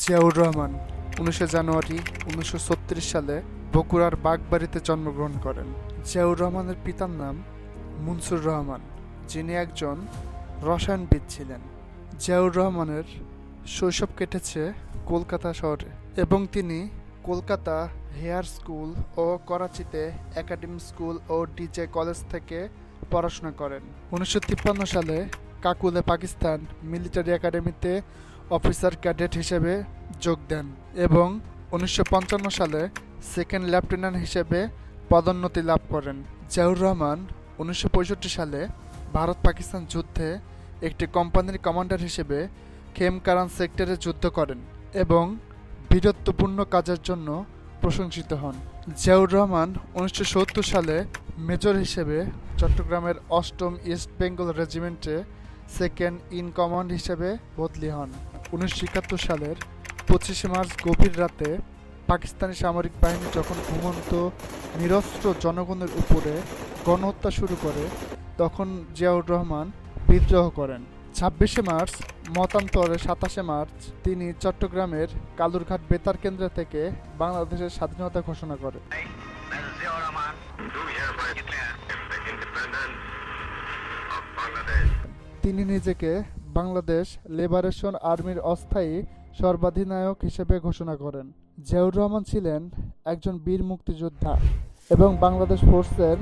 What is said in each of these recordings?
জিয়াউর রহমান উনিশে জানুয়ারি উনিশশো সালে বগুড়ার বাগবাড়িতে জন্মগ্রহণ করেন। জিয়াউর রহমানের পিতার নাম মুনসুর রহমান, যিনি একজন রসায়নবিদ ছিলেন। জিয়াউর রহমানের শৈশব কেটেছে কলকাতা শহরে এবং তিনি কলকাতা হেয়ার স্কুল ও করাচিতে একাডেমি স্কুল ও ডিজে কলেজ থেকে পড়াশোনা করেন। উনিশশো সালে কাকুলে পাকিস্তান মিলিটারি একাডেমিতে অফিসার ক্যাডেট হিসেবে যোগ দেন এবং উনিশশো পঞ্চান্ন সালে সেকেন্ড লেফটেন্যান্ট হিসেবে পদোন্নতি লাভ করেন। জিয়াউর রহমান উনিশশো পঁয়ষট্টি সালে ভারত পাকিস্তান যুদ্ধে একটি কোম্পানির কমান্ডার হিসেবে খেমকারান সেক্টরে যুদ্ধ করেন এবং বীরত্বপূর্ণ কাজের জন্য প্রশংসিত হন। জিয়াউর রহমান উনিশশো সত্তর সালে মেজর হিসেবে চট্টগ্রামের অষ্টম ইস্ট বেঙ্গল রেজিমেন্টে সেকেন্ড ইন কমান্ড হিসেবে বদলি হন। উনিশশো একাত্তর সালের পঁচিশে মার্চ গভীর রাতে পাকিস্তানি সামরিক বাহিনী যখন ঘুমন্ত, নিরস্ত্র জনগণের উপরে গণহত্যা শুরু করে, তখন জিয়াউর রহমান বিদ্রোহ করেন ছাব্বিশে মার্চ, মতান্তরে সাতাশে মার্চ, তিনি চট্টগ্রামের কালুরঘাট বেতার কেন্দ্র থেকে বাংলাদেশের স্বাধীনতা ঘোষণা করেন. তিনি নিজেকে বাংলাদেশ লিবারেশন আর্মির অস্থায়ী সর্বাধিনায়ক হিসেবে ঘোষণা করেন। জিয়াউর রহমান ছিলেন একজন বীর মুক্তিযোদ্ধা এবং বাংলাদেশ ফোর্সের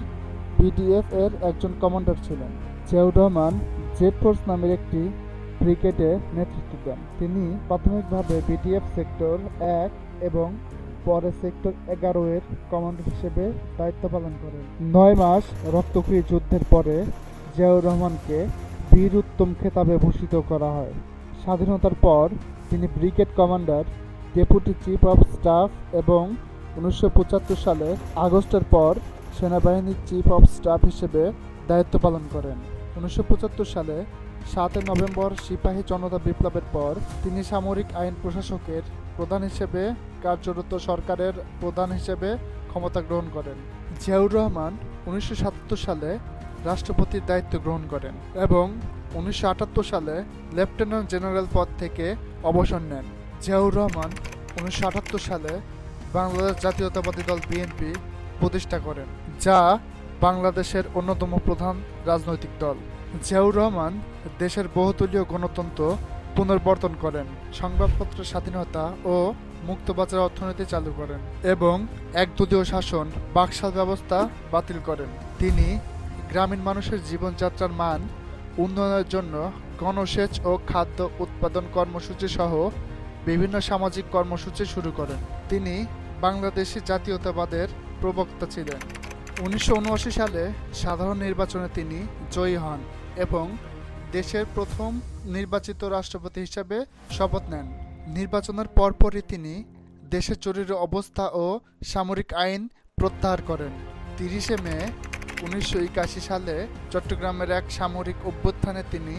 বিডিএফ এর একজন কমান্ডার ছিলেন। জিয়াউর রহমান জেড ফোর্স নামের একটি ব্রিগেডে নেতৃত্ব দেন। তিনি প্রাথমিকভাবে বিডিএফ সেক্টর এক এবং পরে সেক্টর এগারো এর কমান্ডার হিসেবে দায়িত্ব পালন করেন। নয় মাস রক্তক্ষয়ী যুদ্ধের পরে জিয়াউর রহমানকে বীর উত্তম খেতাবে ভূষিত করা হয়। স্বাধীনতার পর তিনি brigade commander, deputy chief of staff এবং উনিশশো পঁচাত্তর সালে আগস্টের পর সেনাবাহিনীর চিফ অফ স্টাফ হিসেবে দায়িত্ব পালন করেন। উনিশশো পঁচাত্তর সালে সাতই নভেম্বর সিপাহী জনতা বিপ্লবের পর তিনি সামরিক আইন প্রশাসকের প্রধান হিসেবে কার্যরত সরকারের প্রধান হিসেবে ক্ষমতা গ্রহণ করেন। জিয়াউর রহমান উনিশশো সালে রাষ্ট্রপতির দায়িত্ব গ্রহণ করেন এবং উনিশশো আটাত্তর সালে লেফটেন্যান্ট জেনারেল পদ থেকে অবসর নেন। জিয়াউর রহমান উনিশশো আটাত্তর সালে বাংলাদেশ জাতীয়তাবাদী দল বিএনপি প্রতিষ্ঠা করেন, যা বাংলাদেশের অন্যতম প্রধান রাজনৈতিক দল। জিয়াউর রহমান দেশের বহুদলীয় গণতন্ত্র পুনর্বর্তন করেন, সংবাদপত্রের স্বাধীনতা ও মুক্তবাজার অর্থনীতি চালু করেন এবং একদলীয় শাসন বাকশাল ব্যবস্থা বাতিল করেন। তিনি গ্রামীণ মানুষের জীবনযাত্রার মান উন্নয়নের জন্য গণসেচ ও খাদ্য উৎপাদন কর্মসূচি সহ বিভিন্ন সামাজিক কর্মসূচি শুরু করেন। তিনি বাংলাদেশি জাতীয়তাবাদের প্রবক্তা ছিলেন। উনিশশো উনআশি সালে সাধারণ নির্বাচনে তিনি জয়ী হন এবং দেশের প্রথম নির্বাচিত রাষ্ট্রপতি হিসাবে শপথ নেন। নির্বাচনের পরপরই তিনি দেশের জরুরি অবস্থা ও সামরিক আইন প্রত্যাহার করেন। তিরিশে মে উনিশশো একাশি সালে চট্টগ্রামের এক সামরিক অভ্যুত্থানে তিনি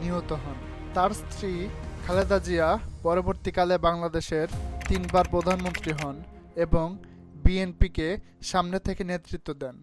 নিহত হন। তার স্ত্রী খালেদা জিয়া পরবর্তীকালে বাংলাদেশের তিনবার প্রধানমন্ত্রী হন এবং বিএনপিকে সামনে থেকে নেতৃত্ব দেন।